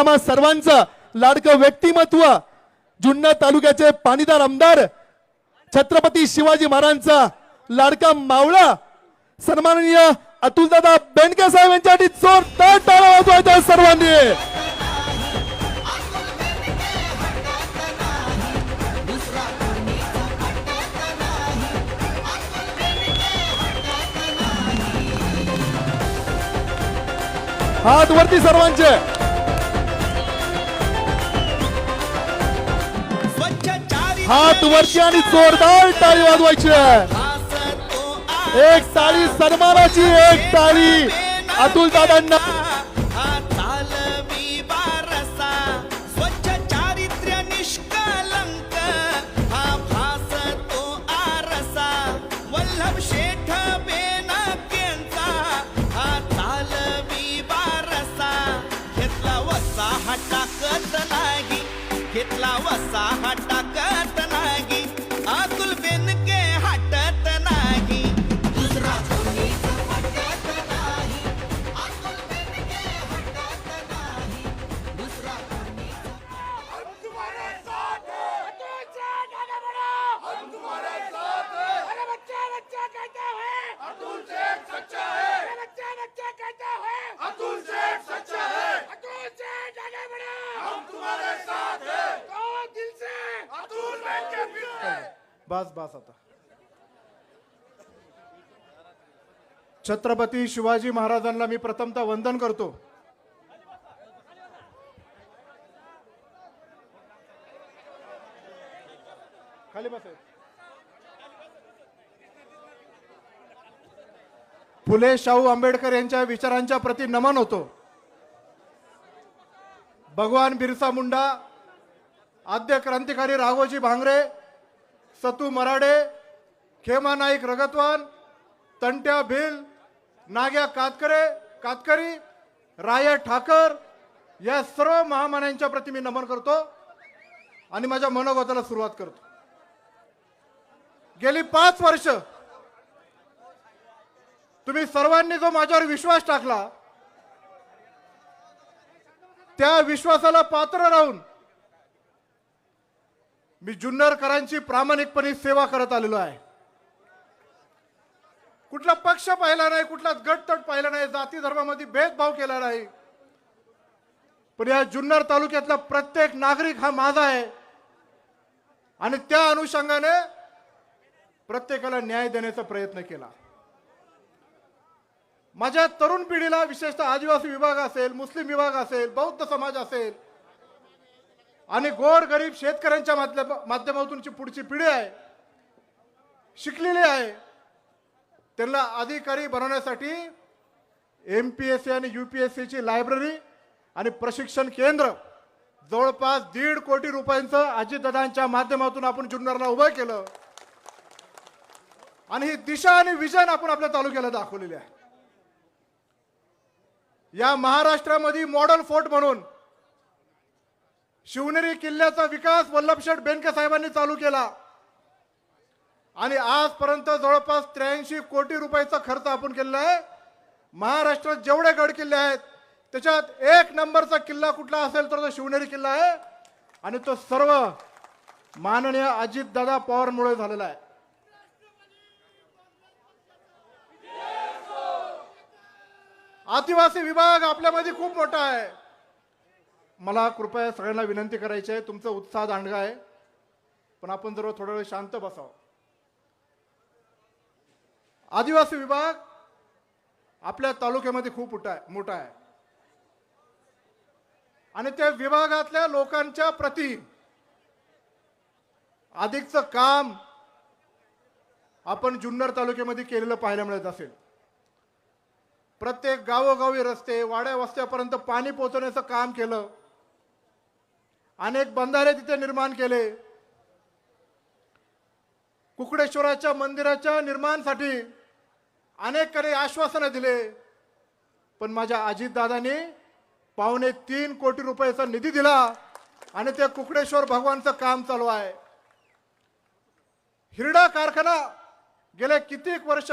आम्हा सर्वांचं लाडकं व्यक्तिमत्व जुन्नर तालुक्याचे पाणीदार आमदार छत्रपती शिवाजी महाराजांचा लाडका मावळा सन्माननीय अतुलदादा बेंडके साहेब यांच्यासाठी जोरदार टाळा वाजवायचा सर्वांनी. हात वरती सर्वांचे. हात वरती आणि जोरदार टाळी वाजवायची असतो एक टाळी सन्मानाची एक टाळी अतुल दादांना. घेतला वसा हटा सच्चा है। अरे बच्चे बच्चे कहते हैं अतुल सेठ सच्चा है। अतुल सेठ आगे बढ़ो हम तुम्हारे साथ हैं। तो दिल से अतुल शेठ के पीछे बस बस आता। छत्रपती शिवाजी महाराजांना मी प्रथमतः वंदन करतो. खाली बस फुले शाहू आंबेडकर यांच्या विचारांच्या प्रती नमन होतो. भगवान बिरसा मुंडा आद्य क्रांतिकारी राघोजी भांगरे सतू मराडे खेमा नाईक रगतवान तंट्या भिल नाग्या कातकरे कातकरी राया ठाकर या सर्व महामान्यांच्या प्रती मी नमन करतो आणि माझ्या मनोगताला सुरुवात करतो. गेली पाच वर्ष तुम्ही सर्वांनी जो माझ्यावर विश्वास टाकला त्या विश्वासाला पात्र राहून मी जुन्नरकरांची प्रामाणिकपणे सेवा करत आलेलो आहे. कुठला पक्ष पाहिला नाही कुठला गटतट पाहिला नाही जाती धर्मामध्ये भेदभाव केला नाही. पण या जुन्नर तालुक्यातला प्रत्येक नागरिक हा माझा आहे. आणि त्या अनुषंगाने प्रत्येकाला न्याय देण्याचा प्रयत्न केला. माझ्या तरुण पिढीला विशेषतः आदिवासी विभाग असेल मुस्लिम विभाग असेल बौद्ध समाज असेल आणि गोर गरीब शेतकऱ्यांच्या माध्यमातून जी पुढची पिढी आहे शिकलेली आहे त्यांना अधिकारी बनवण्यासाठी एम पी एस सी आणि यू पी एस सीची लायब्ररी आणि प्रशिक्षण केंद्र जवळपास दीड कोटी रुपयांचं अजितदादांच्या माध्यमातून आपण जुन्नरला उभं केलं. आणि ही दिशा आणि विजन आपण आपल्या तालुक्याला दाखवलेली आहे. या महाराष्ट्रामध्ये मॉडेल फोर्ट म्हणून शिवनेरी किल्ल्याचा विकास वल्लभशेठ बेनके साहेबांनी चालू केला. आणि आजपर्यंत जवळपास त्र्याऐंशी कोटी रुपयाचा खर्च आपण केलेला आहे. महाराष्ट्रात जेवढे गड किल्ले आहेत त्याच्यात एक नंबरचा किल्ला कुठला असेल तर तो शिवनेरी किल्ला आहे. आणि तो सर्व माननीय अजितदादा पवारमुळे झालेला आहे. आदिवासी विभाग आपल्यामध्ये खूप मोठा आहे. मला कृपया सगळ्यांना विनंती करायची आहे. तुमचा उत्साह दांडगा आहे. पण आपण जर थोडा वेळ शांत बसावं. आदिवासी विभाग आपल्या तालुक्यामध्ये खूप मोठा आहे मोठा आहे. आणि त्या विभागातल्या लोकांच्या प्रती अधिकचं काम आपण जुन्नर तालुक्यामध्ये केलेलं पाहायला मिळत असेल. प्रत्येक गावोगावी रस्ते वाड्या वस्त्यापर्यंत पाणी पोहोचवण्याचं काम केलं. अनेक बंधारे तिथे निर्माण केले. कुकडेश्वराच्या मंदिराच्या निर्माणसाठी अनेक काही आश्वासनं दिले. पण माझ्या अजितदादांनी पावणे तीन कोटी रुपयाचा निधी दिला आणि ते कुकडेश्वर भगवानचं काम चालू आहे. हिरडा कारखाना गेले कित्येक वर्ष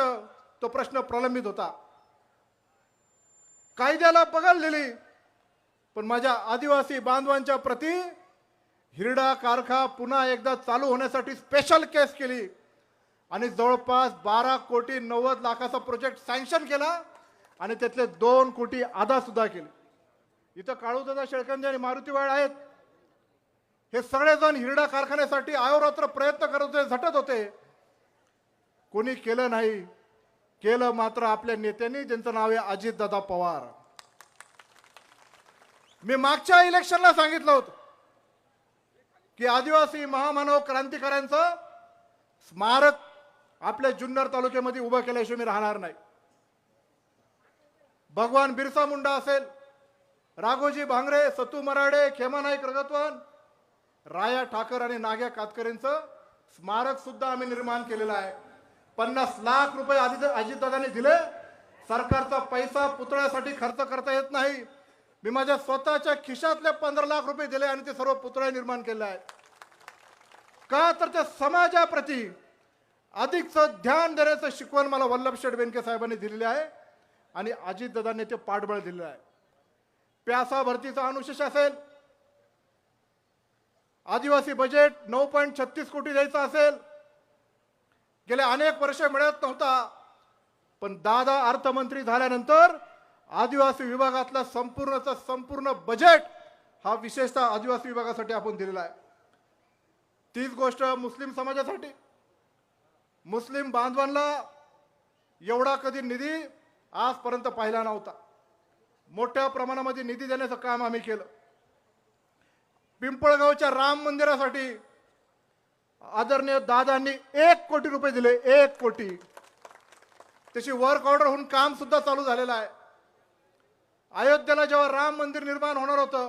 तो प्रश्न प्रलंबित होता. कायद्याला पगार दिली पण माझ्या आदिवासी बांधवांच्या प्रती हिरडा कारखा पुन्हा एकदा चालू होण्यासाठी स्पेशल केस केली. आणि जवळपास बारा कोटी नव्वद लाखाचा प्रोजेक्ट सँक्शन केला आणि त्यातले दोन कोटी आधा सुद्धा केले. इथं काळूदादा शेळकंजे आणि मारुतीवाळ आहेत. हे सगळेजण हिरडा कारखान्यासाठी आयोरात्र प्रयत्न करत होते झटत होते. कोणी केलं नाही. केलं मात्र आपल्या नेत्यांनी ज्यांचं नाव आहे अजितदादा पवार. मी मागच्या इलेक्शनला सांगितलं होतं की आदिवासी महामानव क्रांतिकाऱ्यांचं स्मारक आपल्या जुन्नर तालुक्यामध्ये उभं केल्याशिवाय मी राहणार नाही. भगवान बिरसा मुंडा असेल राघोजी भांगरे सतू मराडे खेमा नाईक रगतवान राया ठाकर आणि नाग्या कातकरेंचं स्मारक सुद्धा आम्ही निर्माण केलेलं आहे. पन्नास लाख रुपये आधी अजितदादांनी दिले. सरकारचा पैसा पुतळ्यासाठी खर्च करता येत नाही. मी माझ्या स्वतःच्या खिशातले पंधरा लाख रुपये दिले आणि ते सर्व पुतळे निर्माण केले आहे का तर त्या समाजाप्रती अधिकचं ध्यान देण्याचं शिकवण मला वल्लभ शेठ बेनके साहेबांनी दिलेले आहे आणि अजितदादांनी ते पाठबळ दिलेलं आहे. प्यासा भरतीचा अनुशेष असेल आदिवासी बजेट नऊ पॉईंट छत्तीस कोटी द्यायचं असेल गेले अनेक वर्ष मिळत नव्हता. पण दादा अर्थमंत्री झाल्यानंतर आदिवासी विभागातला संपूर्णचा संपूर्ण बजेट हा विशेषतः आदिवासी विभागासाठी आपण दिलेला आहे. तीच गोष्ट मुस्लिम समाजासाठी. मुस्लिम बांधवांना एवढा कधी निधी आजपर्यंत पाहिला नव्हता. मोठ्या प्रमाणामध्ये निधी देण्याचं काम आम्ही केलं. पिंपळगावच्या राम मंदिरासाठी आदरणीय दादांनी एक कोटी रुपये दिले एक कोटी. त्याची वर्क ऑर्डर होऊन काम सुद्धा चालू झालेलं आहे. अयोध्येला जेव्हा राम मंदिर निर्माण होणार होतं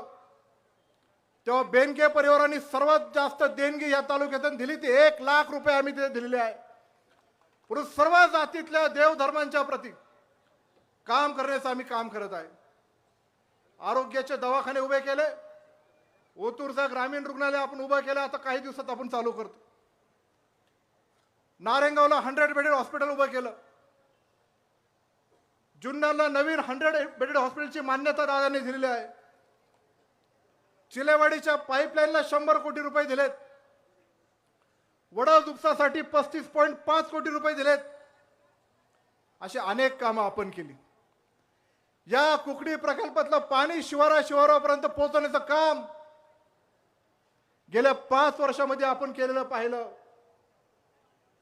तेव्हा बेनके परिवारांनी सर्वात जास्त देणगी या तालुक्यातून दिली ती एक लाख रुपये आम्ही तिथे दिलेले आहे. परंतु सर्व जातीतल्या देवधर्मांच्या प्रती काम करण्याचं आम्ही काम करत आहे. आरोग्याचे दवाखाने उभे केले ओतूरचा ग्रामीण रुग्णालय आपण उभं केलं आता काही दिवसात आपण चालू करतो. नारेंगावला हंड्रेड बेडेड हॉस्पिटल उभं केलं. जुन्नरला नवीन हंड्रेड बेडेड हॉस्पिटलची मान्यता दादाने दिलेली आहे. चिलेवाडीच्या पाईपलाईनला शंभर कोटी रुपये दिलेत. वडा दुपसासाठी पस्तीस पॉईंट पाच कोटी रुपये दिलेत. अशी अनेक कामं आपण केली. या कुकडी प्रकल्पातलं पाणी शिवारा शिवारापर्यंत पोहोचवण्याचं काम गेल्या पाच वर्षामध्ये आपण केलेलं पाहिलं.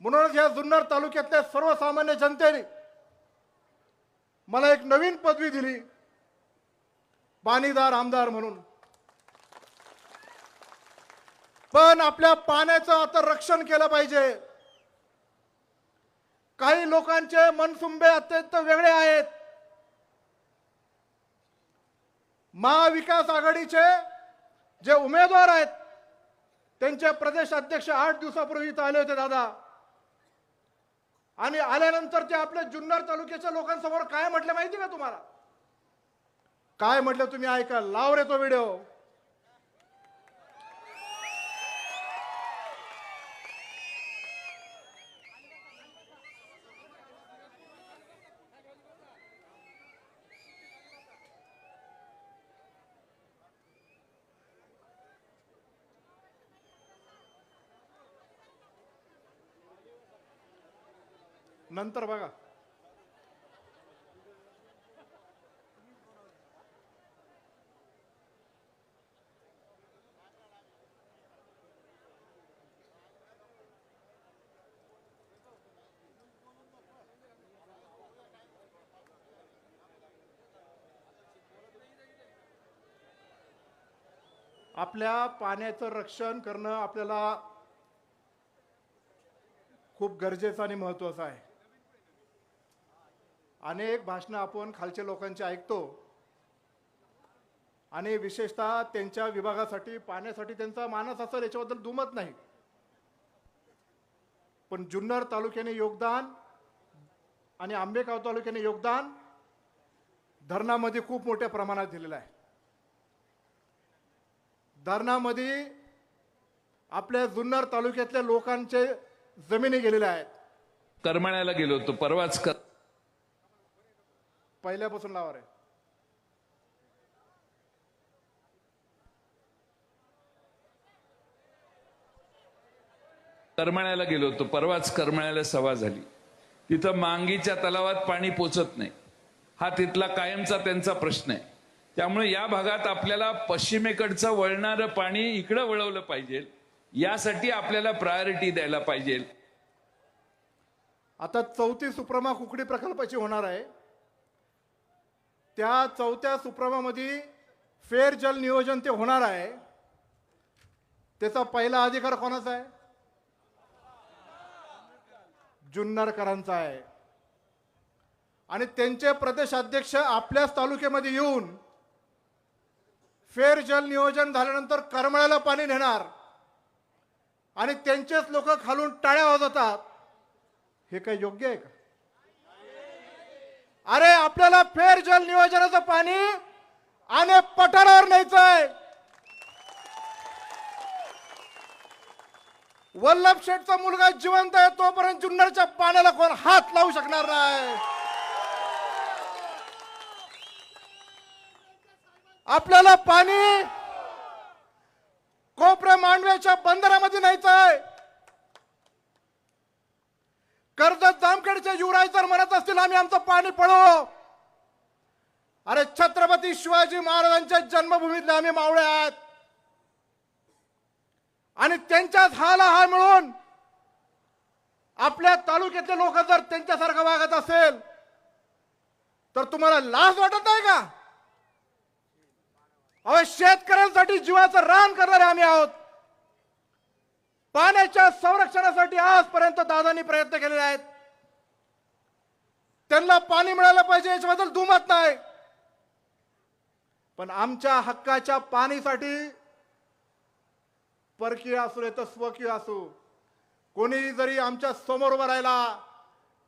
म्हणूनच या जुन्नर तालुक्यातल्या सर्वसामान्य जनतेने मला एक नवीन पदवी दिली. पाणीदार आमदार म्हणून. पण आपल्या पाण्याचं आता रक्षण केलं पाहिजे. काही लोकांचे मनसुंबे अत्यंत वेगळे आहेत. महाविकास आघाडीचे जे उमेदवार आहेत त्यांचे प्रदेश अध्यक्ष आठ दिवसापूर्वी इथं आले होते दादा. आणि आल्यानंतर ते आपल्या जुन्नर तालुक्याच्या लोकांसमोर काय म्हटलं माहिती का तुम्हाला? काय म्हटलं तुम्ही? ऐका लाव रे तो व्हिडिओ. नंतर बघा. आपल्या पाण्याचं रक्षण करणं आपल्याला खूप गरजेचं आणि महत्वाचं आहे. अनेक भाषणं आपण खालच्या लोकांची ऐकतो. आणि विशेषतः त्यांच्या विभागासाठी पाण्यासाठी त्यांचा मानस असेल याच्याबद्दल दुमत नाही. पण जुन्नर तालुक्याने योगदान आणि आंबेगाव तालुक्याने योगदान धरणामध्ये खूप मोठ्या प्रमाणात दिलेलं आहे. धरणामध्ये आपल्या जुन्नर तालुक्यातल्या लोकांचे जमिनी गेलेल्या आहेत. करमाळ्याला गेलो होतो परवाच कर पहिल्यापासून लावा रे. करमळ्याला गेलो होतो. परवाच करमळ्याला सभा झाली. तिथं मांगीच्या तलावात पाणी पोचत नाही. हा तिथला कायमचा त्यांचा प्रश्न आहे. त्यामुळे या भागात आपल्याला पश्चिमेकडचं वळणारं पाणी इकडं वळवलं पाहिजे. यासाठी आपल्याला प्रायोरिटी द्यायला पाहिजे. आता चौथी सुप्रमा कुकडी प्रकल्पाची होणार आहे. त्या चौथ्या सुप्रमामध्ये फेर जल नियोजन ते होणार आहे. त्याचा पहिला अधिकार कोणाचा आहे? जुन्नरकरांचा आहे. आणि त्यांचे प्रदेश अध्यक्ष आपल्याच तालुक्यामध्ये येऊन फेर जल नियोजन झाल्यानंतर करमळ्याला पाणी नेणार आणि त्यांचेच लोक खालून टाळ्या वाजवतात हे काही योग्य आहे का? अरे आपल्याला फेर जल नियोजनाचं पाणी आणि पठारावर न्यायचं आहे वल्लभ शेठचा मुलगा जिवंत आहे तोपर्यंत जुन्नरच्या पाण्याला कोण हात लावू शकणार नाही. आपल्याला पाणी कोपऱ्या मांडव्याच्या बंदरामध्ये न्यायचं आहे कर्जत जामखेडचे युवराज जर म्हणत असतील आम्ही आमचं पाणी पळो अरे छत्रपती शिवाजी महाराजांच्या जन्मभूमीतले आम्ही मावळे आहेत. आणि त्यांच्याच हाला हा मिळून आपल्या तालुक्यातले लोक जर त्यांच्यासारखं वागत असेल तर तुम्हाला लाज वाटत नाही का? अहो शेतकऱ्यांसाठी जीवाचं रान करणारे आम्ही आहोत. पाण्याच्या संरक्षणासाठी आजपर्यंत दादांनी प्रयत्न केलेले आहेत. त्यांना पाणी मिळालं पाहिजे याच्याबद्दल दुमत नाही. पण आमच्या हक्काच्या पाणीसाठी परकीय असू नाही तर स्वकीय असू. कोणी जरी आमच्यासमोर उभा राहिला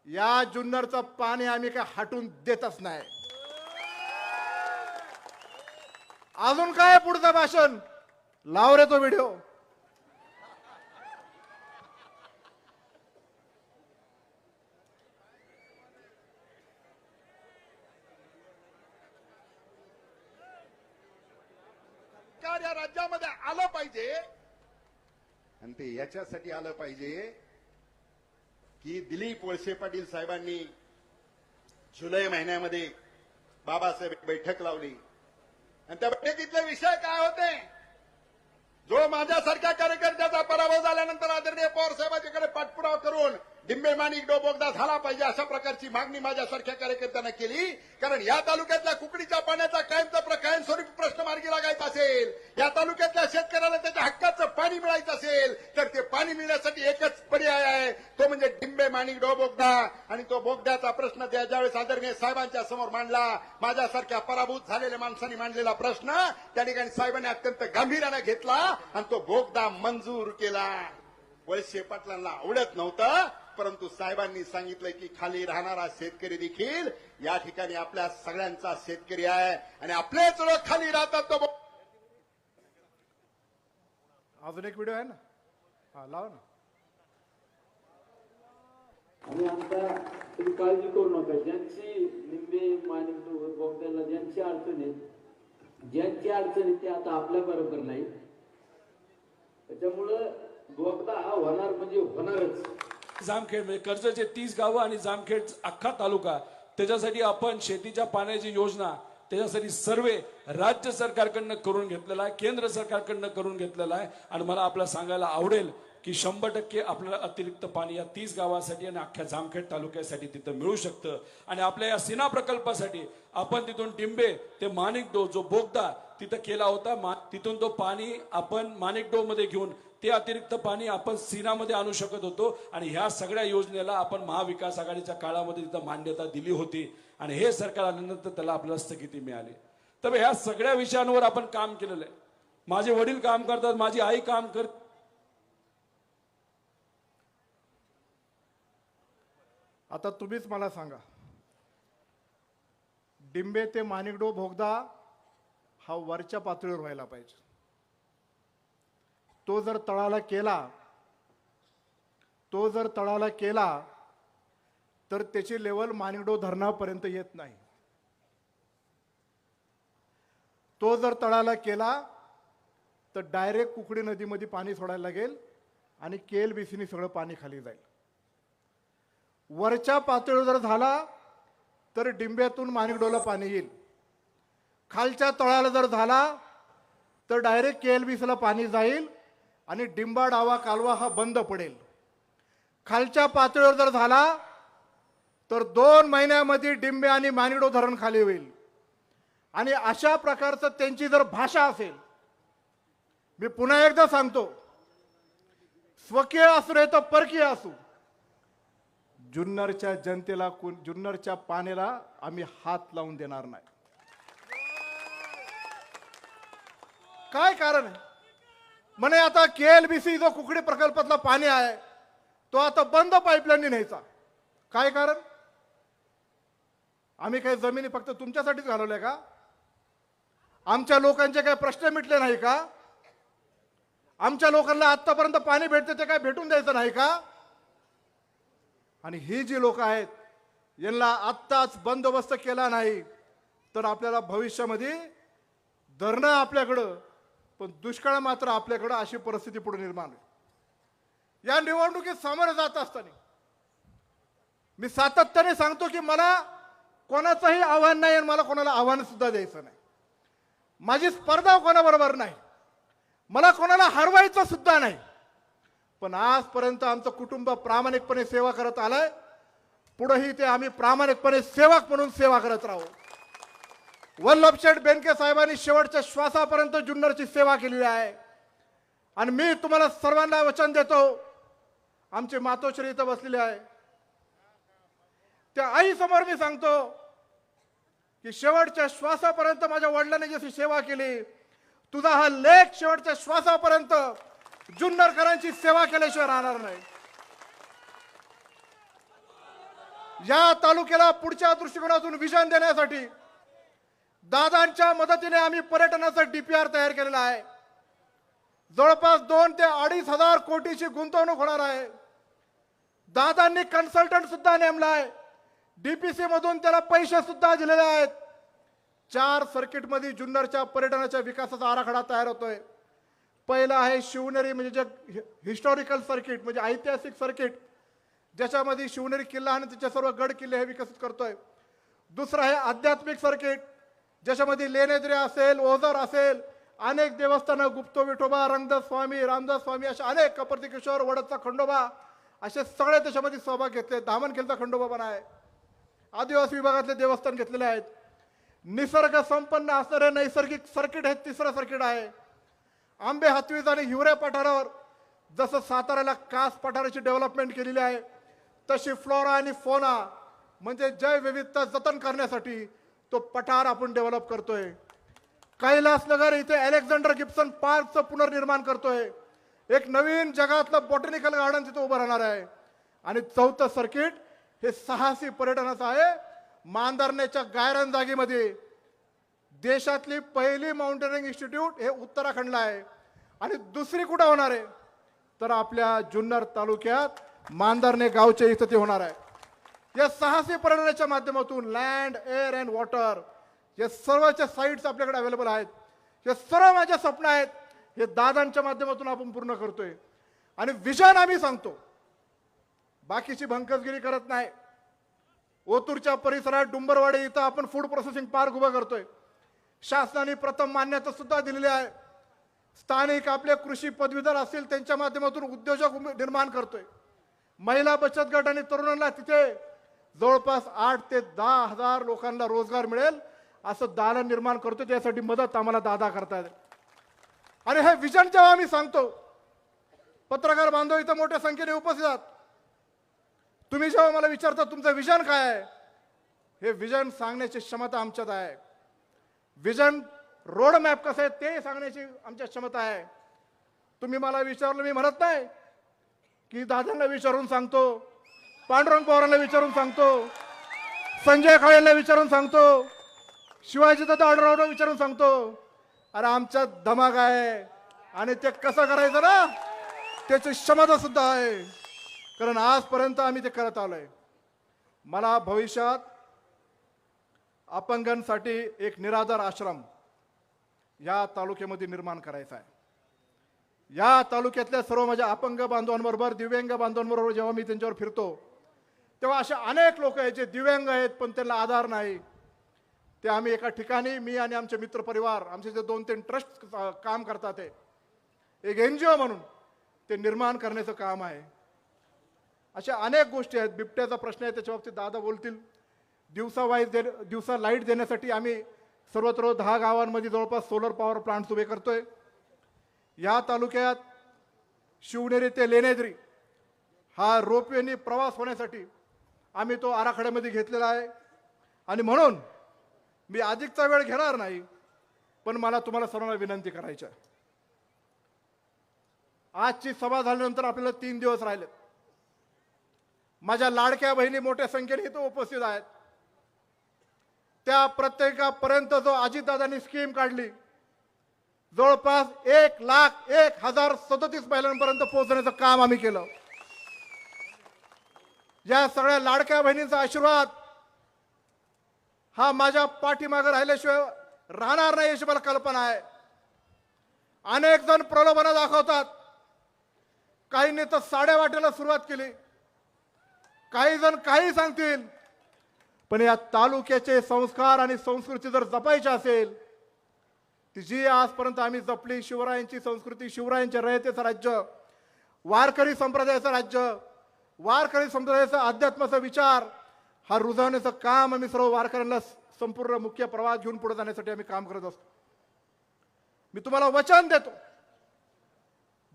या जुन्नरचं पाणी आम्ही काय हटून देतच नाही. अजून काय आहे पुढचं भाषण? लाव रे तो व्हिडिओ सरकार या राज्यामध्ये आलं पाहिजे आणि ते याच्यासाठी आलं पाहिजे की दिलीप वळसे पाटील साहेबांनी जुलै महिन्यामध्ये बाबासाहेब बैठक लावली. आणि त्या बैठकीतले विषय काय होते? जो माझ्यासारख्या कार्यकर्त्याचा पराभव झाल्यानंतर आदरणीय पवार साहेबांच्याकडे पाठपुरावा करून डिंबे माणिक डोबोगदा झाला पाहिजे अशा प्रकारची मागणी माझ्यासारख्या कार्यकर्त्यांना केली. कारण या तालुक्यातल्या कुकडीच्या पाण्याचा कायमचा कायमस्वरूपी प्रश्न मार्गी लागायचा असेल या तालुक्यातल्या शेतकऱ्याला त्याच्या हक्काचं पाणी मिळायचं असेल तर ते पाणी मिळण्यासाठी एकच पर्याय आहे. तो म्हणजे डिंबे माणिक डोबोगदा आणि तो बोगद्याचा प्रश्न त्या ज्यावेळेस आदरणीय साहेबांच्या समोर मांडला माझ्यासारख्या पराभूत झालेल्या माणसांनी मांडलेला प्रश्न त्या ठिकाणी साहेबांनी अत्यंत गांभीर्याने घेतला आणि तो बोगदा मंजूर केला. वळसे पाटलांना आवडत नव्हतं. परंतु साहेबांनी सांगितलं की खाली राहणारा शेतकरी देखील या ठिकाणी आपल्या सगळ्यांचा शेतकरी आहे आणि आपलेच लोक खाली राहतात तो अजून एक व्हिडिओ आहे ना? हा लावा ना. आणि आता तुम्ही काळजी करू नका. ज्यांची निंबे बोगद्याला ज्यांची अडचण आहे ज्यांची अडचण आहे ते आता आपल्या बरोबर नाही. त्याच्यामुळं बोगदा हा होणार म्हणजे होणारच. जामखेड म्हणजे कर्जचे तीस गावं आणि जामखेड अख्खा तालुका. त्याच्यासाठी आपण शेतीच्या पाण्याची योजना त्याच्यासाठी सर्वे राज्य सरकारकडनं करून घेतलेला आहे केंद्र सरकारकडनं करून घेतलेला आहे. आणि मला आपल्याला सांगायला आवडेल की शंभर टक्के आपल्याला अतिरिक्त पाणी या तीस गावासाठी आणि अख्ख्या जामखेड तालुक्यासाठी तिथं मिळू शकतं. आणि आपल्या या सिना प्रकल्पासाठी आपण तिथून टिंबे ते माणिकडो जो बोगदा तिथं केला होता मा- तिथून तो पाणी आपण माणिकडो मध्ये घेऊन ते अतिरिक्त पाणी आपण सिनामध्ये आणू शकत होतो आणि ह्या सगळ्या योजनेला आपण महाविकास आघाडीच्या काळामध्ये तिथं मान्यता दिली होती आणि हे सरकार आल्यानंतर त्याला आपल्याला स्थगिती मिळाली. तर ह्या सगळ्या विषयांवर आपण काम केलेलं आहे. माझे वडील काम करतात माझी आई काम कर आता तुम्हीच मला सांगा. डिंबे ते माणिकडो भोगदा हा वरच्या पातळीवर व्हायला पाहिजे. तो जर तळाला केला तो जर तळाला केला तर त्याची लेवल माणिकडो धरणापर्यंत येत नाही. तो जर तळाला केला तर डायरेक्ट कुकडी नदीमध्ये पाणी सोडायला लागेल आणि केल बीसीनी सगळं पाणी खाली जाईल. वरच्या पातळीवर जर झाला तर डिंब्यातून मानिकडोला पाणी येईल. खालच्या तळाला जर झाला तर डायरेक्ट के एल पाणी जाईल आणि डिंबा डावा कालवा हा बंद पडेल. खालच्या पातळीवर जर झाला तर दोन महिन्यामध्ये डिंबे आणि मानिडो धरण खाली होईल. आणि अशा प्रकारचं त्यांची जर भाषा असेल मी पुन्हा एकदा सांगतो स्वकीय असू रे तर परकीय असू. जुन्नरच्या जनतेला कोण- जुन्नरच्या पाण्याला आम्ही हात लावून देणार नाही. काय कारण आहे? म्हणे आता के एल बी सी जो कुकडी प्रकल्पातला पाणी आहे तो आता बंद पाईपलाईन न्यायचा. काय कारण? आम्ही काही जमिनी फक्त तुमच्यासाठीच घालवल्या का? आमच्या लोकांचे काही प्रश्न मिटले नाही का? आमच्या लोकांना आतापर्यंत पाणी भेटते ते काय भेटून द्यायचं नाही का? आणि ही जी लोक आहेत यांना आत्ताच बंदोबस्त केला नाही तर आपल्याला भविष्यामध्ये धरणं आपल्याकडं पण दुष्काळ मात्र आपल्याकडं अशी परिस्थिती पुढे निर्माण होईल. या निवडणुकीत सामोरं जात असताना मी सातत्याने सांगतो की मला कोणाचंही आव्हान नाही आणि मला कोणाला आव्हान सुद्धा द्यायचं नाही. माझी स्पर्धा कोणाबरोबर नाही. मला कोणाला हरवायचं सुद्धा नाही. पण आजपर्यंत आमचं कुटुंब प्रामाणिकपणे सेवा करत आलंय. पुढेही ते आम्ही प्रामाणिकपणे सेवक म्हणून सेवा करत राहू. वल्लभशेठ बेनके साहेबांनी शेवटच्या श्वासापर्यंत जुन्नरची सेवा केलेली आहे. आणि मी तुम्हाला सर्वांना वचन देतो आमचे मातोश्री इथं बसलेले आहे. त्या आई समोर मी सांगतो की शेवटच्या श्वासापर्यंत माझ्या वडिलांनी जशी सेवा केली तुझा हा लेख शेवटच्या श्वासापर्यंत जुन्नरकरांची सेवा केल्याशिवाय राहणार नाही. या तालुक्याला पुढच्या दृष्टिकोनातून विजन देण्यासाठी दादांच्या मदतीने आम्ही पर्यटनाचं डीपीआर तयार केलेला आहे. जवळपास दोन ते अडीच हजार कोटीची गुंतवणूक होणार आहे. दादांनी कन्सल्टंट सुद्धा नेमला आहे. डीपीसी मधून त्याला पैसे सुद्धा दिलेले आहेत. चार सर्किटमध्ये जुन्नरच्या पर्यटनाच्या विकासाचा आराखडा तयार होतोय. पहिला आहे शिवनेरी म्हणजे जे हिस्टॉरिकल सर्किट म्हणजे ऐतिहासिक सर्किट ज्याच्यामध्ये शिवनेरी किल्ला आणि त्याचे सर्व गड किल्ले हे विकसित करतोय. दुसरं आहे आध्यात्मिक सर्किट ज्याच्यामध्ये लेणेद्रे असेल ओझर असेल अनेक देवस्थानं गुप्तो विठोबा रंगदास स्वामी रामदास स्वामी असे अनेक कपर्ती किशोर वडदचा खंडोबा असे सगळे त्याच्यामध्ये सहभाग घेतले. धामणखेलचा खंडोबा पण आहे. आदिवासी विभागातले देवस्थान घेतलेले आहेत. निसर्ग संपन्न असणारे नैसर्गिक सर्किट हे तिसरं सर्किट आहे. आंबे हातवीज आणि हिवरे पठारावर जसं साताऱ्याला कास पठाराची डेव्हलपमेंट केलेली आहे तशी फ्लोरा आणि फोना म्हणजे जैवविविधता जतन करण्यासाठी तो पठार आपण डेव्हलप करतोय. कैलासनगर इथे अलेक्झांडर गिप्सन पार्कचं पुनर्निर्माण करतोय. एक नवीन जगातलं बॉटनिकल गार्डन तिथं उभं राहणार आहे. आणि चौथं सर्किट हे साहसी पर्यटनाचं आहे. मांदरण्याच्या गायरन जागेमध्ये देशातली पहिली माउंटेनिंग इन्स्टिट्यूट हे उत्तराखंडला आहे. आणि दुसरी कुठं होणार आहे? तर आपल्या जुन्नर तालुक्यात मांदरणे गावच्या इथं ते होणार आहे. या साहसी पर्यटनाच्या माध्यमातून लँड एअर अँड वॉटर या सर्वच्या साईट्स आपल्याकडे अवेलेबल आहेत. हे सर्व माझ्या स्वप्न आहेत. हे दादांच्या माध्यमातून आपण पूर्ण करतोय. आणि विजन आम्ही सांगतो. बाकीची भंकसगिरी करत नाही. ओतूरच्या परिसरात डुंबरवाडी इथं आपण फूड प्रोसेसिंग पार्क उभा करतोय. शासनाने प्रथम मान्यता सुद्धा दिलेली आहे. स्थानिक आपले कृषी पदवीधर असतील त्यांच्या माध्यमातून उद्योजक निर्माण करतोय. महिला बचत गट आणि तरुणांना तिथे जवळपास आठ ते दहा हजार लोकांना रोजगार मिळेल असं दालन निर्माण करतो त्यासाठी मदत आम्हाला दादा करतायत आणि हे विजन जेव्हा आम्ही सांगतो पत्रकार बांधव इथं मोठ्या संख्येने उपस्थित आहात. तुम्ही जेव्हा मला विचारता तुमचं विजन काय आहे? हे विजन सांगण्याची क्षमता आमच्यात आहे. विजन रोड मॅप कसं आहे ते सांगण्याची आमच्या क्षमता आहे. तुम्ही मला विचारलं मी म्हणत नाही. की दादांना विचारून सांगतो पांडुरंग पवारांना विचारून सांगतो. संजय काळेंना विचारून सांगतो. शिवाजी दादा आढळरावला विचारून सांगतो. अरे आमचा धमाक आहे. आणि ते कसं करायचं ना? त्याची क्षमता सुद्धा आहे. कारण आजपर्यंत आम्ही ते करत आलोय. मला भविष्यात अपंगांसाठी एक निराधार आश्रम या तालुक्यामध्ये निर्माण करायचा आहे. या तालुक्यातल्या सर्व माझ्या अपंग बांधवांबरोबर दिव्यांग बांधवांबरोबर जेव्हा मी त्यांच्यावर फिरतो तेव्हा असे अनेक लोक आहेत जे दिव्यांग आहेत पण त्यांना आधार नाही. ते आम्ही एका ठिकाणी मी आणि आमचे मित्रपरिवार आमचे जे दोन तीन ट्रस्ट काम करतात ते एक एन जी ओ म्हणून ते निर्माण करण्याचं काम आहे. अशा अनेक गोष्टी आहेत. बिबट्याचा प्रश्न आहे त्याच्या बाबतीत दादा बोलतील. दिवसा वाईज दे दिवसा लाइट देण्यासाठी आम्ही सर्वत्र दहा गावांमध्ये जवळपास सोलर पॉवर प्लांट्स उभे करतोय. या तालुक्यात शिवनेरी ते लेण्याद्री हा रोपवेनी प्रवास होण्यासाठी आम्ही तो आराखड्यामध्ये घेतलेला आहे. आणि म्हणून मी अधिकचा वेळ घेणार नाही पण मला तुम्हाला सर्वांना विनंती करायची आहे. आजची सभा झाल्यानंतर आपल्याला तीन दिवस राहिले माझ्या लाडक्या बहिणी मोठ्या संख्येने इथं उपस्थित आहेत. त्या प्रत्येकापर्यंत जो अजितदादांनी स्कीम काढली जवळपास एक लाख एक हजार सदतीस महिलांपर्यंत पोहोचण्याचं काम आम्ही केलं. या सगळ्या लाडक्या बहिणींचा आशीर्वाद हा माझ्या पाठीमागे राहिल्याशिवाय राहणार नाही अशी मला कल्पना आहे. अनेक जण प्रलोभनं दाखवतात. काहींनी तर साड्या वाटायला सुरुवात केली. काही जण काही सांगतील. पण या तालुक्याचे संस्कार आणि संस्कृती जर जपायची असेल ती जी आजपर्यंत आम्ही जपली शिवरायांची संस्कृती शिवरायांच्या रयतेचं राज्य वारकरी संप्रदायाचं राज्य वारकरी समुदायाचा अध्यात्माचा विचार हा रुजवण्याचं काम आम्ही सर्व वारकऱ्यांना संपूर्ण मुख्य प्रवास घेऊन पुढे जाण्यासाठी आम्ही काम करत असतो. मी तुम्हाला वचन देतो.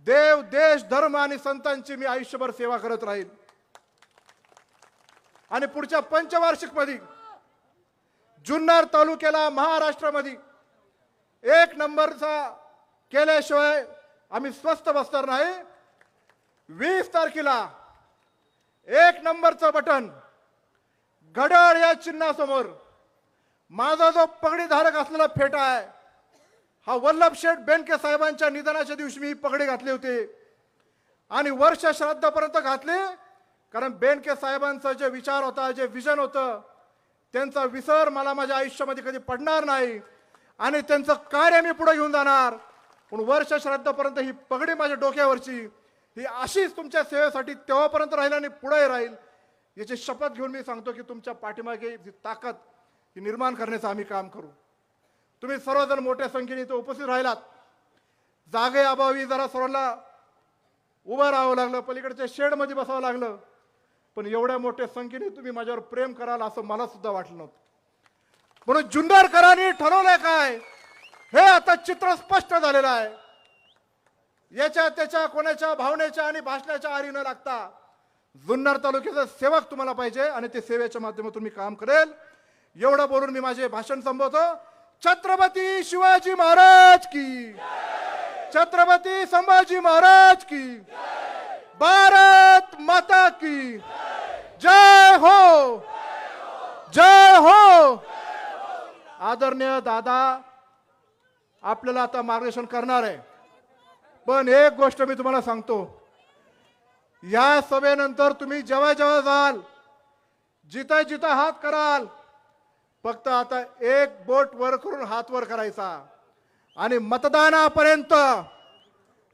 देव देश धर्म आणि संतांची मी आयुष्यभर सेवा करत राहील. आणि पुढच्या पंचवार्षिकमध्ये जुन्नर तालुक्याला महाराष्ट्रामध्ये एक नंबरचा केल्याशिवाय आम्ही स्वस्त बसणार नाही. वीस तारखेला एक नंबरचं बटन. घड्याळ या चिन्हासमोर. माझा जो पगडी धारक असलेला फेटा आहे हा वल्लभ शेठ बेनके साहेबांच्या निधनाच्या दिवशी मी पगडी घातली होती. आणि वर्ष श्राद्धापर्यंत घातली कारण बेनके साहेबांचा जे विचार होता जे विजन होतं त्यांचा विसर मला माझ्या आयुष्यामध्ये कधी पडणार नाही. आणि त्यांचं कार्य मी पुढे घेऊन जाणार. पण वर्ष श्राद्धापर्यंत ही पगडी माझ्या डोक्यावरची. ही अशीच तुमच्या सेवेसाठी तेव्हापर्यंत राहील आणि पुढे राहील याची शपथ घेऊन मी सांगतो की तुमच्या पाठीमागे जी ताकद ही निर्माण करण्याचं आम्ही काम करू. तुम्ही सर्वजण मोठ्या संख्येने इथं उपस्थित राहिलात. जागे अभावी जरा सर्वांना उभं राहावं लागलं पलीकडच्या शेडमध्ये बसावं लागलं पण एवढ्या मोठ्या संख्येने तुम्ही माझ्यावर प्रेम कराल असं मला सुद्धा वाटलं नव्हतं. म्हणून जुन्नरकरांनी ठरवलंय काय? हे आता चित्र स्पष्ट झालेलं आहे. याच्या त्याच्या कोणाच्या भावनेच्या आणि भाषणाच्या आरी न लागता जुन्नर तालुक्याचा सेवक तुम्हाला पाहिजे आणि ते सेवेच्या माध्यमातून मी काम करेल. एवढं बोलून मी माझे भाषण संपवतो. छत्रपती शिवाजी महाराज की छत्रपती संभाजी महाराज की भारत माता की जय हो. जय हो. आदरणीय दादा आपल्याला आता मार्गदर्शन करणार आहे. पण एक गोष्ट मी तुम्हाला सांगतो. या सभेनंतर तुम्ही जेव्हा जेव्हा जाल जिथं जिथं हात कराल फक्त आता एक बोट वर करून हात वर करायचा. आणि मतदानापर्यंत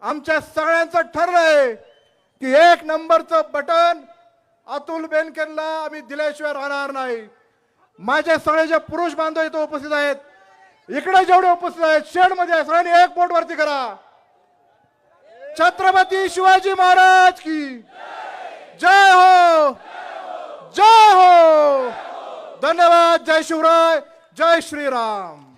आमच्या सगळ्यांचं ठरलंय की एक नंबरचं बटन अतुल बेनकेला आम्ही दिल्याशिवाय राहणार नाही. माझे सगळे जे पुरुष बांधव इथं उपस्थित आहेत इकडे जेवढे उपस्थित आहेत शेडमध्ये सगळ्यांनी एक बोट वरती करा. छत्रपती शिवाजी महाराज की। जय हो। जय हो। धन्यवाद जय शिवराय जय श्रीराम।